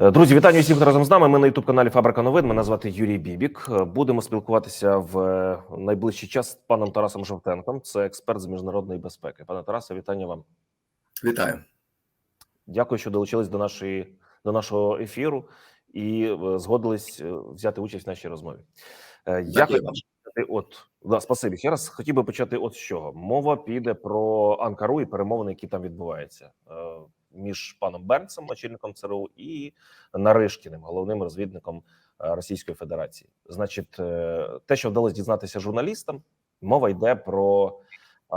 Е, Друзі, вітання всім, хто разом з нами. Ми на youtube каналі Фабрика новин. Мене звати Юрій Бібік. Е, Будемо спілкуватися в е, найближчий час з паном Тарасом Жовтенком. Це експерт з міжнародної безпеки. Пане Тарасе, вітання вам. Вітаю. Дякую, що долучились до нашої до нашого ефіру і згодились взяти участь в нашій розмові. Я хотів почати от да, спасибі. Ще раз хотів би почати от з чого. Мова піде про Анкару і перемовини, які там відбуваються між паном Бернсом, очільником ЦРУ, і Наришкіним, головним розвідником е, Російської Федерації. Значить, е, те, що вдалося дізнатися журналістам, мова йде про е,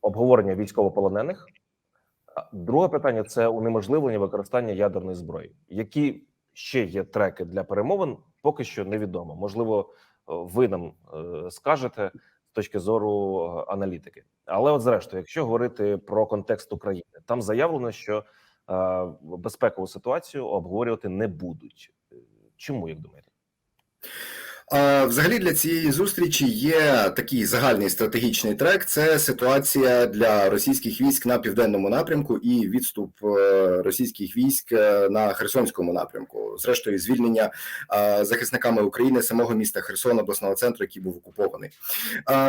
обговорення військовополонених. Друге питання це унеможливлення використання ядерної зброї. Які ще є треки для перемовин, поки що невідомо. Можливо, е, ви нам скажете точки зору е, аналітики. Але, от, зрештою, якщо говорити про контекст України, там заявлено, що е, безпекову ситуацію обговорювати не будуть. Е, Чому як думаєте? А, Взагалі для цієї зустрічі є такий загальний стратегічний трек. Це ситуація для російських військ на південному напрямку і відступ е, російських військ е, на Херсонському напрямку. Зрештою, звільнення е, захисниками України самого міста Херсон, обласного центру, який був окупований.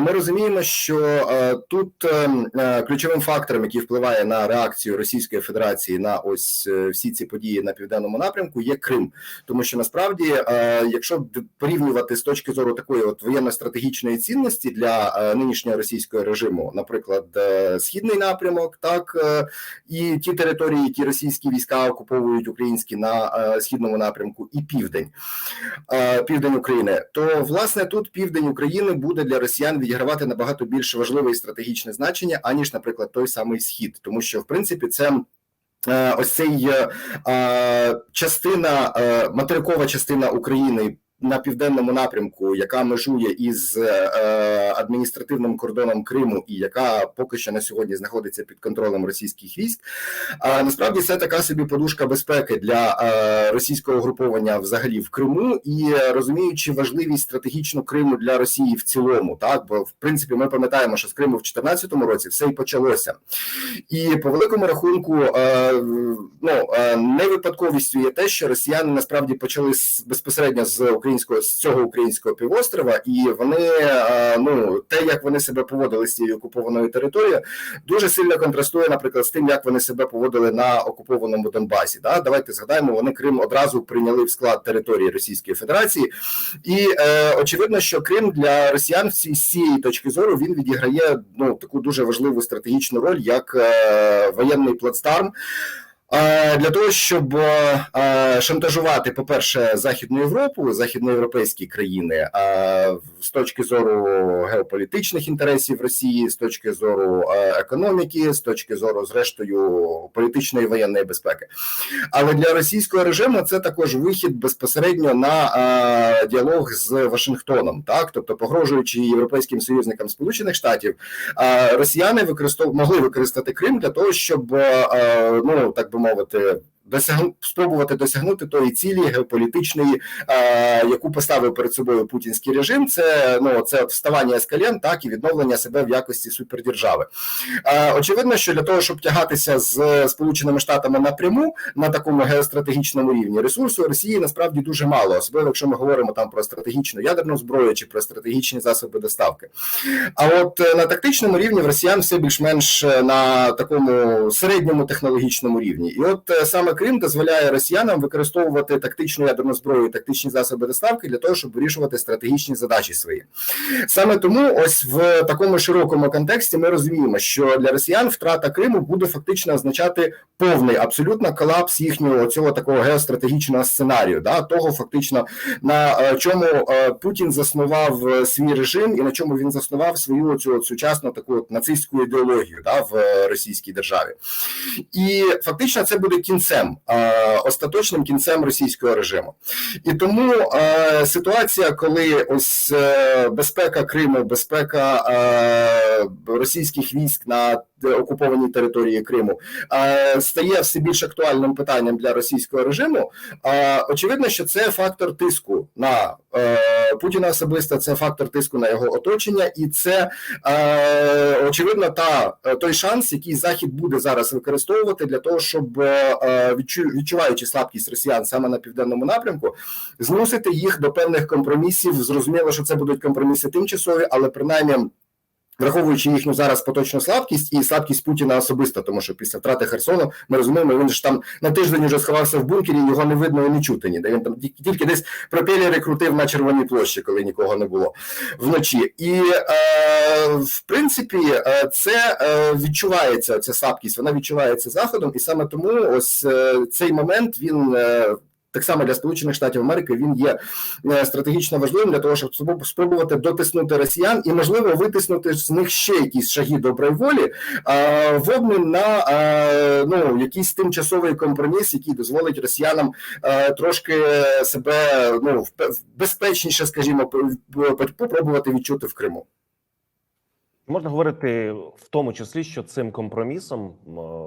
Ми розуміємо, що е, тут е, е, ключовим фактором, який впливає на реакцію Російської Федерації на ось е, всі ці події на південному напрямку, є Крим, тому що насправді, е, якщо д- порівнювати з точки зору такої от воєнно-стратегічної цінності для е, нинішнього російського режиму, наприклад, е, східний напрямок, так е, і ті території, які російські війська окуповують українські на східному напрямку, і південь, південь України, то власне тут південь України буде для росіян відігравати набагато більш важливе і стратегічне значення, аніж, наприклад, той самий схід, тому що в принципі це. Ось цей частина, материкова частина України на південному напрямку, яка межує із е, адміністративним кордоном Криму, і яка поки що на сьогодні знаходиться під контролем російських військ. Насправді це така собі подушка безпеки для е, російського груповання взагалі в Криму, і е, розуміючи важливість стратегічно Криму для Росії в цілому, так бо в принципі ми пам'ятаємо, що з Криму в 2014 році все і почалося. І по великому рахунку, ну не випадковістю є те, що росіяни насправді почали безпосередньо з українського з цього українського півострова, і вони е, ну те, як вони себе поводили з цією окупованою територією, дуже сильно контрастує, наприклад, з тим, як вони себе поводили на окупованому Донбасі. Да? Давайте згадаємо, вони Крим одразу прийняли в склад території Російської Федерації, і е, очевидно, що Крим для росіян з цієї точки зору він відіграє ну таку дуже важливу стратегічну роль як е, воєнний плацдарм. Е, Для того щоб е, е, шантажувати, по-перше, Західну Європу, західноєвропейські країни, з точки зору геополітичних інтересів Росії, з точки зору економіки, з точки зору, зрештою, політичної воєнної безпеки. Але для російського режиму це також вихід безпосередньо на діалог з Вашингтоном, так тобто погрожуючи європейським союзникам Сполучених Штатів, росіяни використов... могли використати Крим для того, щоб ну так би мовити. Досягну спробувати досягнути тої цілі геополітичної, яку поставив перед собою путінський режим. Це ну це вставання з колін, так і відновлення себе в якості супердержави. Очевидно, що для того, щоб тягатися з Сполученими Штатами напряму на такому геостратегічному рівні, ресурсу Росії насправді дуже мало, особливо якщо ми говоримо там про стратегічну ядерну зброю чи про стратегічні засоби доставки. А от е, на тактичному рівні в росіян все більш-менш е, на такому середньому технологічному рівні, і от е, саме Крим дозволяє росіянам використовувати тактичну ядерну зброю, і тактичні засоби доставки для того, щоб вирішувати стратегічні задачі свої. Саме тому, ось в такому широкому контексті, ми розуміємо, що для росіян втрата Криму буде фактично означати повний абсолютно колапс їхнього цього такого геостратегічного сценарію, да того фактично на е, чому е, Путін заснував е, свій режим і на чому він заснував свою цю сучасну таку нацистську ідеологію да в російській державі, і фактично це буде кінцем, е, остаточним кінцем російського режиму. І тому ситуація, коли ось е, безпека Криму, безпека російських військ на окупованій території Криму стає все більш актуальним питанням для російського режиму. Очевидно, що це фактор тиску на е, Путіна особисто, це фактор тиску на його оточення, і це е, очевидно та той шанс, який Захід буде зараз використовувати для того, щоб відчуваючи слабкість росіян саме на південному напрямку, змусити їх до певних компромісів. Зрозуміло, що це будуть компроміси тимчасові, але принаймні. Враховуючи їхню зараз поточну слабкість і слабкість Путіна особисто, тому що після втрати Херсону ми розуміємо, він ж там на тиждень вже сховався в бункері, його не видно і не чути ніде. Він там тільки- десь пропелери крутив на червоній площі, коли нікого не було вночі. І е, в принципі, е, це е, відчувається. Ця слабкість, вона відчувається заходом, і саме тому ось е, цей момент він. Так само для Сполучених Штатів Америки він є е, стратегічно важливим для того, щоб спробувати дотиснути росіян і можливо витиснути з них ще якісь шаги доброї волі в обмін на ну якийсь тимчасовий компроміс, який дозволить росіянам е, трошки себе ну безпечніше, скажімо, попробувати відчути в Криму. Можна говорити в тому числі, що цим компромісом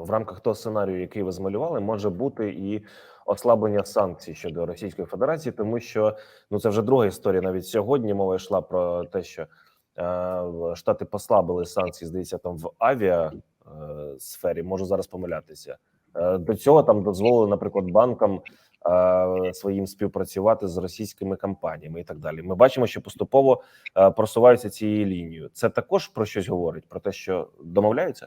в рамках того сценарію, який ви змалювали, може бути і ослаблення санкцій щодо Російської Федерації, тому що ну це вже друга історія. Навіть сьогодні мова йшла про те, що е, штати послабили санкції, здається, там в авіа е. Можу зараз помилятися. Е, до цього там дозволили, наприклад, банкам е, своїм співпрацювати з російськими компаніями і так далі. Ми бачимо, що поступово е, просуваються цією лінією. Це також про щось говорить про те, що домовляються.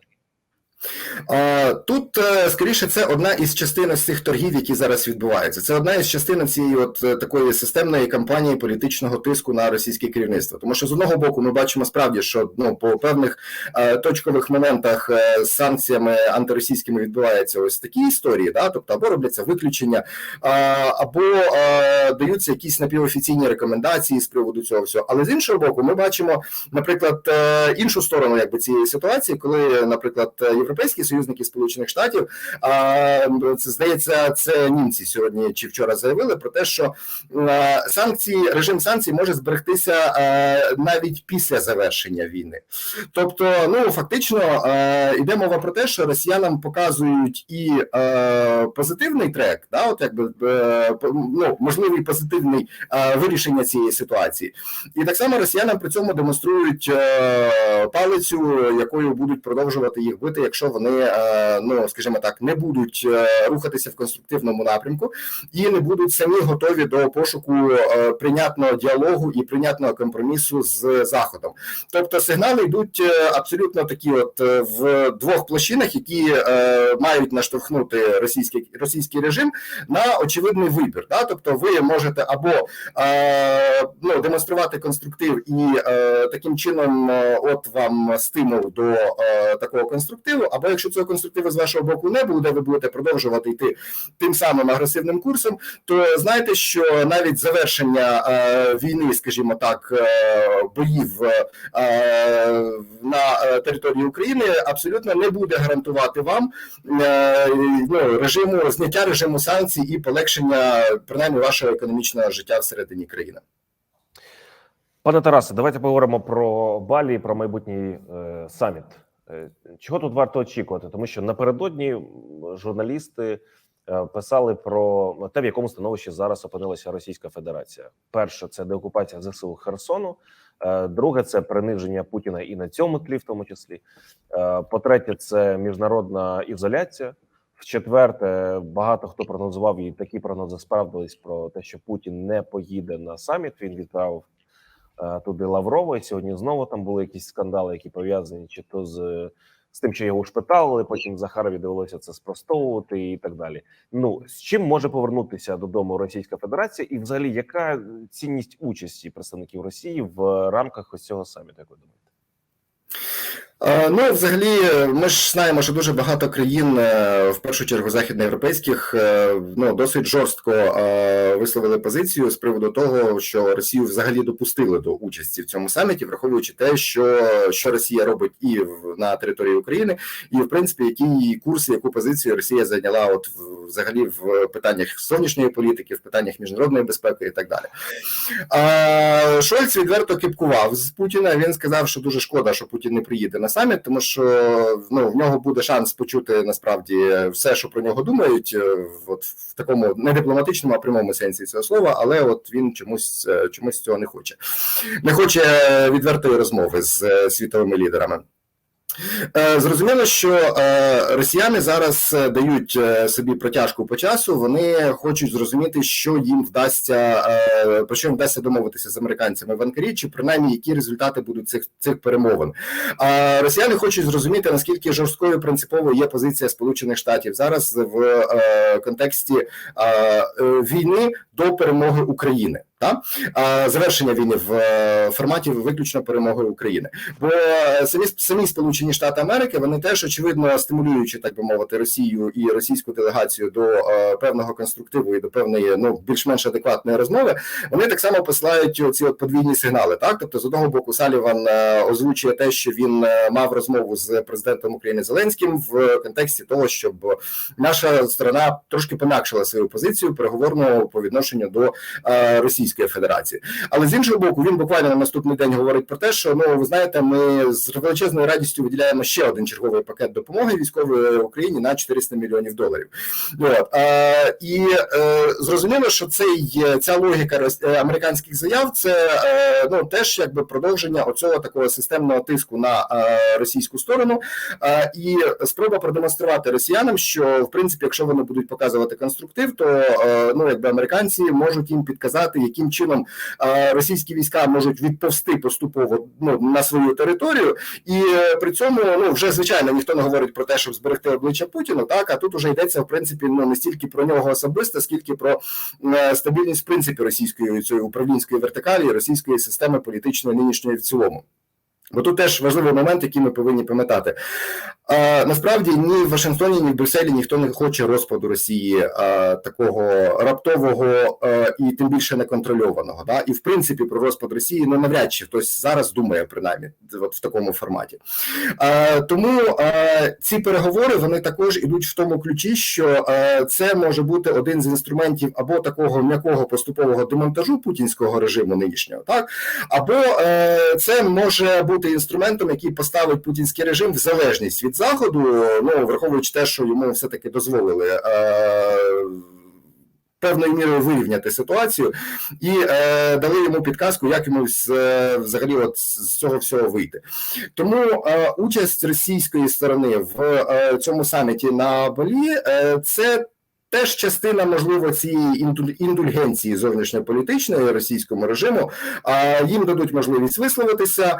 Тут е, скоріше це одна із частин цих торгів, які зараз відбуваються. Це одна із частин цієї от е, такої системної кампанії політичного тиску на російське керівництво. Тому що з одного боку ми бачимо справді, що ну по певних е, точкових моментах з санкціями антиросійськими відбуваються ось такі історії, да, тобто або робляться виключення, або даються якісь напівофіційні рекомендації з приводу цього всього. Але з іншого боку, ми бачимо, наприклад, іншу сторону якби цієї ситуації, коли, наприклад, європейські союзники Сполучених Штатів, це здається, це німці сьогодні чи вчора заявили про те, що санкції, режим санкцій може зберегтися е, навіть після завершення війни. Тобто, ну фактично е, йде мова про те, що росіянам показують і е, позитивний трек, да, от якби ну, можливий позитивний вирішення цієї ситуації, і так само росіянам при цьому демонструють палицю, якою будуть продовжувати їх бити, якщо вони, е, ну скажімо так, не будуть е, рухатися в конструктивному напрямку і не будуть самі готові до пошуку е, прийнятного діалогу і прийнятного компромісу з заходом. Тобто сигнали йдуть абсолютно такі, от в двох площинах, які мають наштовхнути російський російський режим на очевидний вибір. Да? Тобто, ви можете або ну, демонструвати конструктив і таким чином, от вам стимул до такого конструктиву, або якщо цього конструктиву з вашого боку не буде, ви будете продовжувати йти тим самим агресивним курсом, то знаєте, що навіть завершення е, війни, скажімо так, е, боїв е, на е, території України абсолютно не буде гарантувати вам е, ну, режиму зняття режиму санкцій і полегшення принаймні вашого економічного життя всередині країни. Пане Тарасе, давайте поговоримо про Балі, про майбутній е, саміт. Е, чого тут варто очікувати? Тому що напередодні журналісти е, писали про те, в якому становищі зараз опинилася Російська Федерація. Перше це деокупація ЗСУ Херсону. Е, друге це приниження Путіна і на цьому тлі, в тому числі. Е, по-третє, це міжнародна ізоляція. В четверте, багато хто прогнозував і такі прогнози справдились про те, що Путін не поїде на саміт. Він відправив туди Лаврова. І сьогодні знову там були якісь скандали, які пов'язані чи то з, з тим, що його шпитали. Потім Захарові довелося це спростовувати і так далі. Ну з чим може повернутися додому Російська Федерація, і взагалі яка цінність участі представників Росії в рамках ось цього саміту? Як ви думаєте? Е, Ну, взагалі, ми ж знаємо, що дуже багато країн, е, в першу чергу західноєвропейських, е, ну досить жорстко висловили позицію з приводу того, що Росію взагалі допустили до участі в цьому саміті, враховуючи те, що, що Росія робить і на території України, і в принципі, який курс, яку позицію Росія зайняла, от взагалі в питаннях зовнішньої політики, в питаннях міжнародної безпеки і так далі. Шольц відверто кипкував з Путіна. Він сказав, що дуже шкода, що Путін не приїде на саміт, тому що ну в нього буде шанс почути насправді все, що про нього думають, е, от в такому не дипломатичному, а прямому сенсі цього слова. Але от він чомусь е, чомусь цього не хоче. Не хоче відвертої розмови з е, світовими лідерами. Е, Зрозуміло, що е, росіяни зараз е, дають собі протяжку по часу. Вони хочуть зрозуміти, що їм вдасться про що їм вдасться домовитися з американцями в Анкарі, чи принаймні які результати будуть цих цих перемовин. А росіяни хочуть зрозуміти наскільки жорсткою принциповою є позиція Сполучених Штатів зараз в контексті війни до перемоги України. Та завершення війни в е, форматі виключно перемоги України, бо е, самі самі Сполучені Штати Америки вони теж очевидно стимулюючи, так би мовити, Росію і російську делегацію до е, певного конструктиву і до певної ну більш-менш адекватної розмови. Вони так само посилають ці от подвійні сигнали. Так, тобто, з одного боку, Саліван озвучує те, що він мав розмову з президентом України Зеленським в контексті того, щоб наша сторона трошки пом'якшила свою позицію переговорну по відношенню до е, Федерації. Але з іншого боку, він буквально на наступний день говорить про те, що ну ви знаєте, ми з величезною радістю виділяємо ще один черговий пакет допомоги військової Україні на 400 мільйонів доларів. От е, і е, зрозуміло, що цей ця логіка е, американських заяв це е, ну теж якби продовження оцього такого системного тиску на е, російську сторону. Е, і спроба продемонструвати росіянам, що в принципі, якщо вони будуть показувати конструктив, то е, ну якби американці можуть їм підказати, яким чином російські війська можуть відповсти поступово ну, на свою територію, і е, при цьому ну вже звичайно ніхто не говорить про те, щоб зберегти обличчя Путіну. Так а тут уже йдеться в принципі ну не стільки про нього особисто, скільки про е, стабільність в принципі російської цієї управлінської вертикалі, російської системи політичної нинішньої в цілому. Бо тут теж важливий момент, який ми повинні пам'ятати. А, насправді ні в Вашингтоні, ні в Брюсселі ніхто не хоче розпаду Росії а, такого раптового а, і тим більше неконтрольованого. Да? І в принципі про розпад Росії ну навряд чи хтось зараз думає, принаймні, от в такому форматі. А, тому а, ці переговори вони також ідуть в тому ключі, що а, це може бути один з інструментів або такого м'якого поступового демонтажу путінського режиму нинішнього, так або е, це може бути інструментом, який поставить путінський режим в залежність від заходу, ну враховуючи те, що йому все таки дозволили. Е, Певною мірою вирівняти ситуацію і е, дали йому підказку, як йому з, е, взагалі от з цього всього вийти. Тому е, участь російської сторони в е, цьому саміті на Балі е, це теж частина, можливо, цієї індуль- індульгенції зовнішньополітичної російському режиму. А їм дадуть можливість висловитися.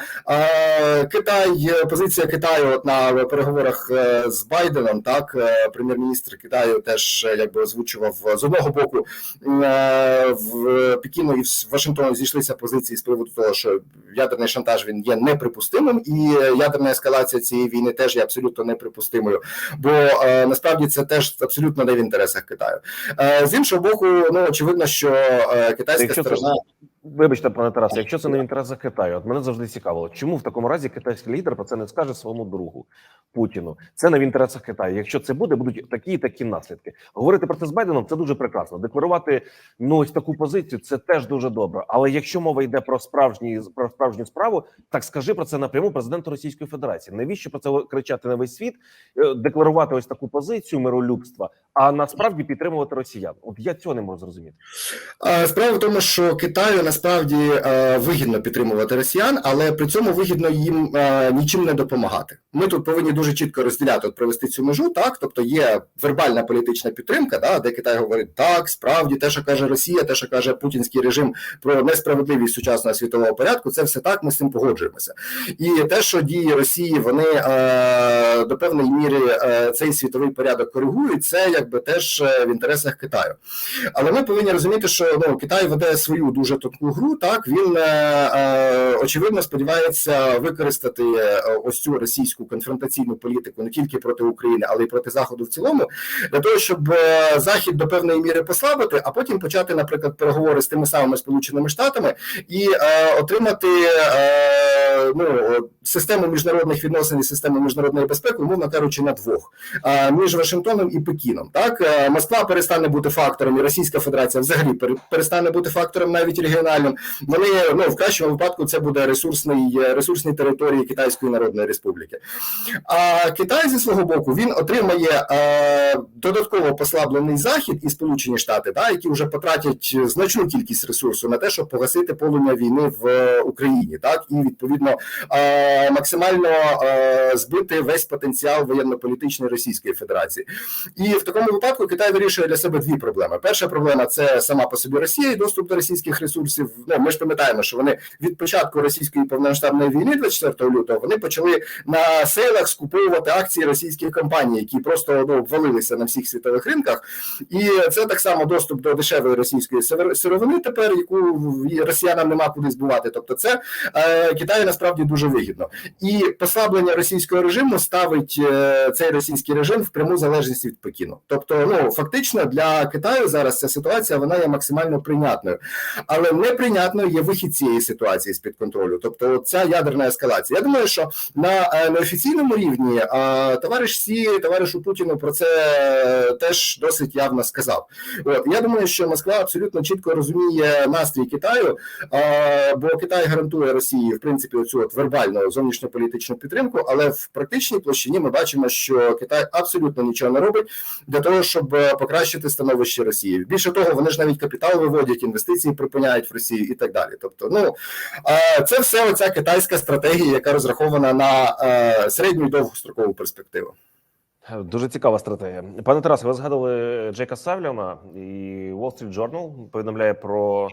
Китай, позиція Китаю от на переговорах е, з Байденом, так е, прем'єр-міністр Китаю теж е, якби озвучував е, з одного боку е, в Пекіну і в Вашингтоні зійшлися позиції з приводу того, що ядерний шантаж він є неприпустимим, і е, ядерна ескалація цієї війни теж є абсолютно неприпустимою. Бо е, насправді це теж абсолютно не в інтересах Китаю. Е, з іншого боку, ну очевидно, що е, китайська сторона. Вибачте, пане Тарасе, якщо це не в інтересах Китаю, от мене завжди цікавило, чому в такому разі китайський лідер про це не скаже своєму другу Путіну? Це не в інтересах Китаю. Якщо це буде, будуть такі і такі наслідки. Говорити про це з Байденом це дуже прекрасно. Декларувати ну ось таку позицію це теж дуже добре. Але якщо мова йде про справжні про справжню справу, так скажи про це напряму президенту Російської Федерації. Навіщо про це кричати на весь світ? е, Декларувати ось таку позицію миролюбства, а насправді підтримувати росіян? От я цього не можу зрозуміти. А, Справа в тому, що Китаю насправді е, вигідно підтримувати росіян, але при цьому вигідно їм е, нічим не допомагати. Ми тут повинні дуже чітко розділяти, от провести цю межу. Так, тобто є вербальна політична підтримка, да, де Китай говорить так, справді те, що каже Росія, те, що каже путінський режим про несправедливість сучасного світового порядку, це все так. Ми з цим погоджуємося. І те, що дії Росії, вони е, до певної міри цей світовий порядок коригують, це якби теж в інтересах Китаю. Але ми повинні розуміти, що ну Китай веде свою дуже тонку гру. Так він е, е, очевидно сподівається використати е, ось цю російську конфронтаційну політику не тільки проти України, але й проти заходу в цілому, для того, щоб захід до певної міри послабити, а потім почати, наприклад, переговори з тими самими сполученими штатами і отримати ну систему міжнародних відносин і систему міжнародної безпеки, умовно кажучи, на двох між Вашингтоном і Пекіном. Так Москва перестане бути фактором, і Російська Федерація взагалі перестане бути фактором навіть регіональної нейтральним. Вони ну в кращому випадку це буде ресурсний ресурсні території Китайської Народної Республіки. А Китай зі свого боку він отримає е, додатково послаблений захід і Сполучені Штати, да, які вже потратять значну кількість ресурсу на те, щоб погасити полум'я війни в е, Україні, так і відповідно е, максимально е, збити весь потенціал воєнно-політичної Російської Федерації. І в такому випадку Китай вирішує для себе дві проблеми. Перша проблема це сама по собі Росія і доступ до російських ресурсів. Ну ми ж пам'ятаємо, що вони від початку російської повномасштабної війни, 24 лютого, вони почали на сейлах скуповувати акції російських компаній, які просто ну, обвалилися на всіх світових ринках. І це так само доступ до дешевої російської сировини, тепер яку росіянам нема куди збувати. Тобто, це е, Китаю насправді дуже вигідно. І послаблення російського режиму ставить е, цей російський режим в пряму залежність від Пекіну. Тобто, ну фактично для Китаю зараз ця ситуація вона є максимально прийнятною, але неприйнятною є вихід цієї ситуації з під контролю. Тобто, ця ядерна ескалація. Я думаю, що на е, неофіційному рівні е, товариш Сі, товаришу Путіну про це теж досить явно сказав. От я думаю, що Москва абсолютно чітко розуміє настрій Китаю, е, бо Китай гарантує Росії в принципі оцю от вербальну зовнішньополітичну підтримку, але в практичній площині ми бачимо, що Китай абсолютно нічого не робить для того, щоб покращити становище Росії. Більше того, вони ж навіть капітал виводять, інвестиції припиняють в Росії і так далі. Тобто, ну е, це все оця китайська стратегія, яка розрахована на е, середню і довгострокову перспективу. Дуже цікава стратегія. Пане Тарасе, ви згадували Джейка Савліона і Wall Street Journal повідомляє про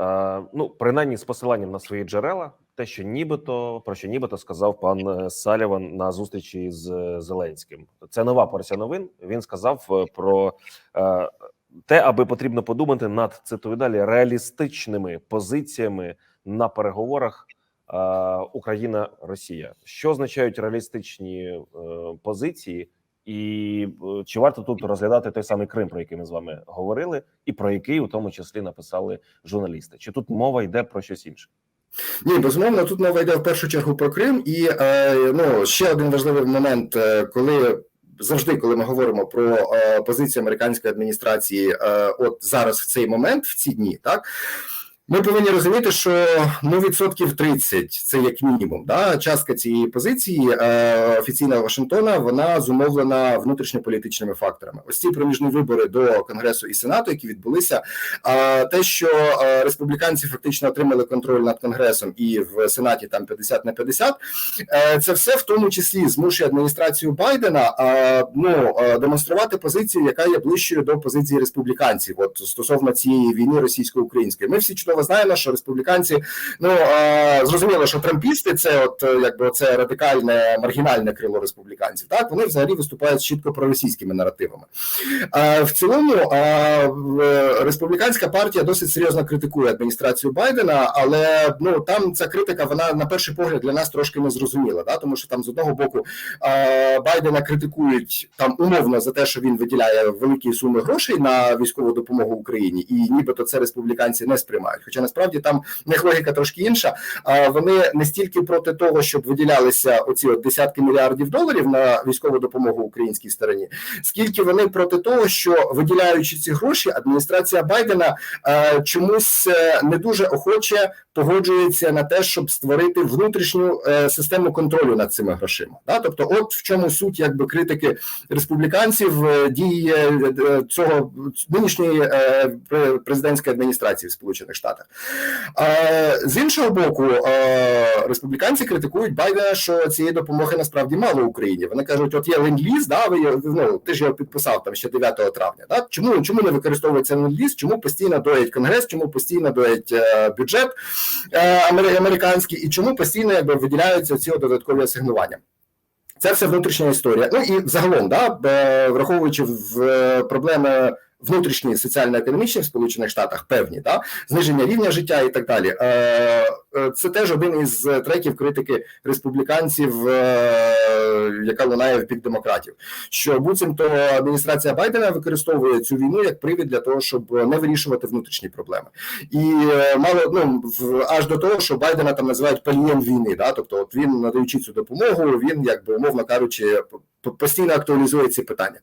е, ну, принаймні з посиланням на свої джерела, те, що нібито про що нібито сказав пан Саліван на зустрічі з Зеленським. Це нова порція новин. Він сказав про те, аби потрібно подумати над цитую далі реалістичними позиціями на переговорах. е, Україна Росія, що означають реалістичні е, позиції, і е, чи варто тут розглядати той самий Крим, про який ми з вами говорили, і про який у тому числі написали журналісти? Чи тут мова йде про щось інше? Ні, безумовно, тут мова йде в першу чергу про Крим, і е, ну ще один важливий момент, е, коли. Завжди, коли ми говоримо про е, позицію американської адміністрації, е, от зараз в цей момент, в ці дні, так ми повинні розуміти, що ну відсотків 30 це як мінімум. Да, частка цієї позиції е, офіційного Вашингтона вона зумовлена внутрішньополітичними факторами. Ось ці проміжні вибори до конгресу і сенату, які відбулися. А те, що е, республіканці фактично отримали контроль над конгресом і в сенаті там 50 на 50, е, це все в тому числі змушує адміністрацію Байдена е, ну е, демонструвати позицію, яка є ближчою до позиції республіканців. От стосовно цієї війни російсько-української, ми всі чудово знаємо, що республіканці ну зрозуміло, що трампісти це от е, якби це радикальне маргінальне крило республіканців. Так вони взагалі виступають чітко проросійськими наративами. В цілому е, республіканська партія досить серйозно критикує адміністрацію Байдена, але ну там ця критика вона на перший погляд для нас трошки не зрозуміла. Да? Тому що там з одного боку Байдена критикують там умовно за те, що він виділяє великі суми грошей на військову допомогу Україні, і нібито це республіканці не сприймають. Хоча насправді там них логіка трошки інша. Вони не стільки проти того, щоб виділялися оці от десятки мільярдів доларів на військову допомогу українській стороні, скільки вони проти того, що виділяючи ці гроші, адміністрація Байдена чомусь е, не дуже охоче погоджується на те, щоб створити внутрішню е, систему контролю над цими грошима. Да? Тобто, от в чому суть якби критики республіканців е, дії е, цього нинішньої президентської адміністрації в Сполучених Штатах. З іншого боку, республіканці критикують Байдена, що цієї допомоги насправді мало Україні. Вони кажуть, от є ленд-ліз, да, ви ну ти ж його підписав там ще 9 травня. Да? Чому чому не використовується ленд-ліз? Чому постійно доять конгрес? Чому постійно доять бюджет е, амери- американський, і чому постійно якби виділяються ці додаткові асигнування? Це все внутрішня історія. Ну і загалом, да, враховуючи в е, проблеми внутрішні соціально-економічні в Сполучених Штатах, певні, да, зниження рівня життя і так далі. Е, е, Це теж один із треків критики республіканців, е, яка лунає в бік демократів. Що буцімто адміністрація Байдена використовує цю війну як привід для того, щоб не вирішувати внутрішні проблеми. І мало ну аж до того, що Байдена там називають палієм війни. Да? Тобто, от він надаючи цю допомогу, він якби умовно кажучи, постійно актуалізує ці питання.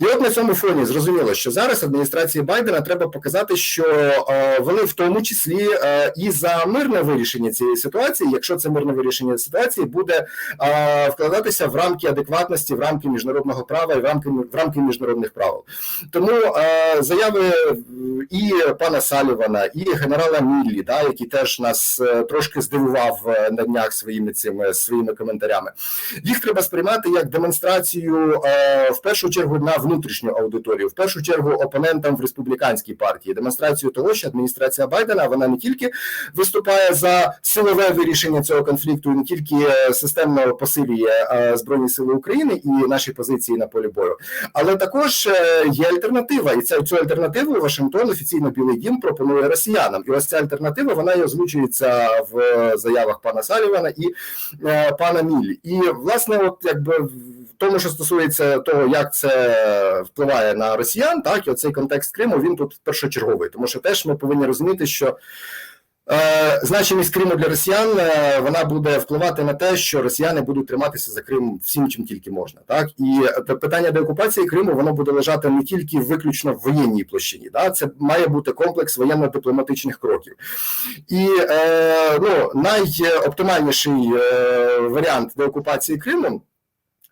І от на цьому фоні зрозуміло, що зараз адміністрації Байдена треба показати, що е, вони в тому числі е, і за мирне вирішення цієї ситуації, якщо це мирне вирішення ситуації, буде е, вкладатися в рамки адекватності, в рамки міжнародного права і в рамки в рамки міжнародних правил. Тому заяви і пана Салівана, і генерала Міллі, да, який теж нас трошки здивував на днях своїми цими своїми коментарями. Їх треба сприймати як демонстрацію е, в першу чергу на внутрішню аудиторію, в першу чергу опонентам в республіканській партії, демонстрацію того, що адміністрація Байдена вона не тільки виступає за силове вирішення цього конфлікту, не тільки е, системно посилює е, збройні сили України і наші позиції на полі бою, але також є альтернатива, і ця цю альтернативу Вашингтон офіційно Білий Дім пропонує росіянам. І ось ця альтернатива вона і озвучується в заявах пана Салівана і пана Міллі. І власне, от якби тому, що стосується того, як це впливає на росіян, так і оцей контекст Криму він тут першочерговий, тому що теж ми повинні розуміти, що. Е, Значимість Криму для росіян е, вона буде впливати на те, що росіяни будуть триматися за Крим всім, чим тільки можна. Так і е, питання деокупації Криму воно буде лежати не тільки виключно в воєнній площині. Да? Це має бути комплекс воєнно-дипломатичних кроків. І е, ну, найоптимальніший варіант деокупації Криму.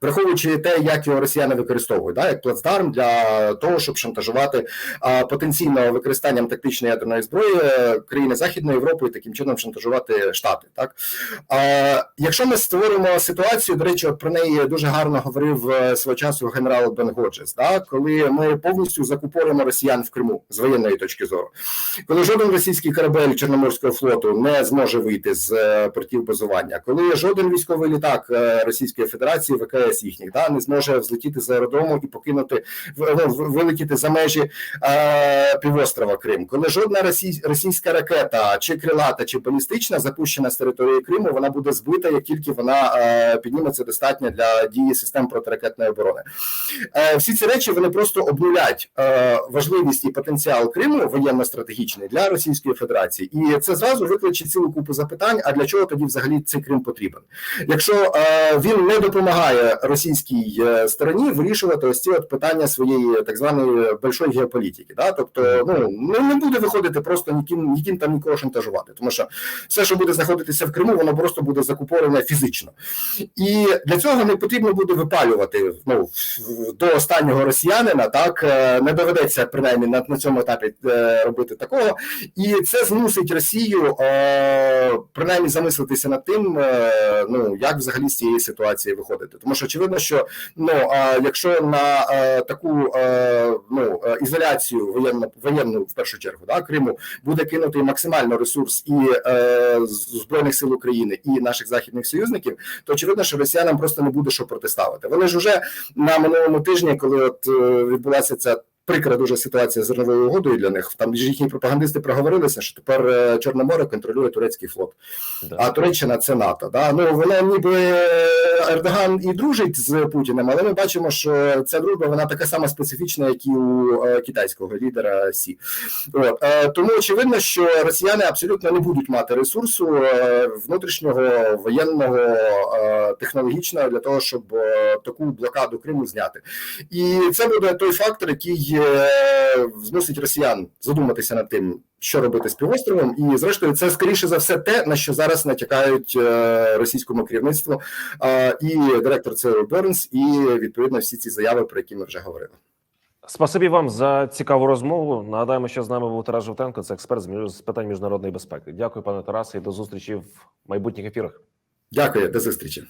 Враховуючи те, як його росіяни використовують, да, як плацдарм для того, щоб шантажувати потенційно використанням тактичної ядерної зброї е, країни Західної Європи і таким чином шантажувати Штати. Так а, якщо ми створимо ситуацію, до речі, про неї дуже гарно говорив е, свого часу генерал Бен Годжес, да, коли ми повністю закупоримо росіян в Криму з воєнної точки зору, коли жоден російський корабель Чорноморського флоту не зможе вийти з е, портів базування, коли жоден військовий літак Російської Федерації ВКС їхніх да не зможе взлетіти з аеродрому і покинути ну, вилетіти за межі е, півострова Крим, коли жодна росій, російська ракета, чи крилата, чи балістична, запущена з території Криму, вона буде збита, як тільки вона е, підніметься достатньо для дії систем протиракетної оборони. Е, всі ці речі вони просто обнулять е, важливість і потенціал Криму воєнно-стратегічний для Російської Федерації, і це зразу викличе цілу купу запитань. А для чого тоді взагалі цей Крим потрібен? Якщо е, він не допомагає російській е, стороні вирішувати ось ці от питання своєї так званої большої геополітики, да, тобто ну ну, не буде виходити просто ніким, ніким там нікого шантажувати, тому що все, що буде знаходитися в Криму, воно просто буде закупорене фізично, і для цього не потрібно буде випалювати ну до останнього росіянина. Так е, не доведеться принаймні на, на цьому етапі е, робити такого, і це змусить Росію принаймні замислитися над тим, ну як взагалі з цієї ситуації виходити, тому що очевидно, що ну а якщо на е, таку е, ну е, ізоляцію воєнну воєнну в першу чергу да Криму буде кинутий максимально ресурс і збройних сил України і наших західних союзників, то очевидно, що росіянам просто не буде що протиставити. Вони ж уже на минулому тижні, коли от відбулася ця. Прикра дуже ситуація з зерновою угодою для них. Там ж їхні пропагандисти проговорилися, що тепер е, Чорне море контролює турецький флот. Да. А Туреччина це НАТО. Да? Ну воно ніби Ердоган і дружить з Путіним, але ми бачимо, що ця дружба вона така сама специфічна, як і у е, китайського лідера Сі. От е, тому очевидно, що росіяни абсолютно не будуть мати ресурсу е, внутрішнього воєнного е, технологічного для того, щоб е, таку блокаду Криму зняти. І це буде той фактор, який е, змусить росіян задуматися над тим, що робити з півостровом, і зрештою, це скоріше за все те, на що зараз натякають е, російському керівництву е, і директор ЦРУ Бернс, і відповідно всі ці заяви, про які ми вже говорили. Спасибі вам за цікаву розмову. Нагадаємо, що з нами був Тарас Жовтенко, це експерт з з питань міжнародної безпеки. Дякую, пане Тарасе, і до зустрічі в майбутніх ефірах. Дякую, до зустрічі.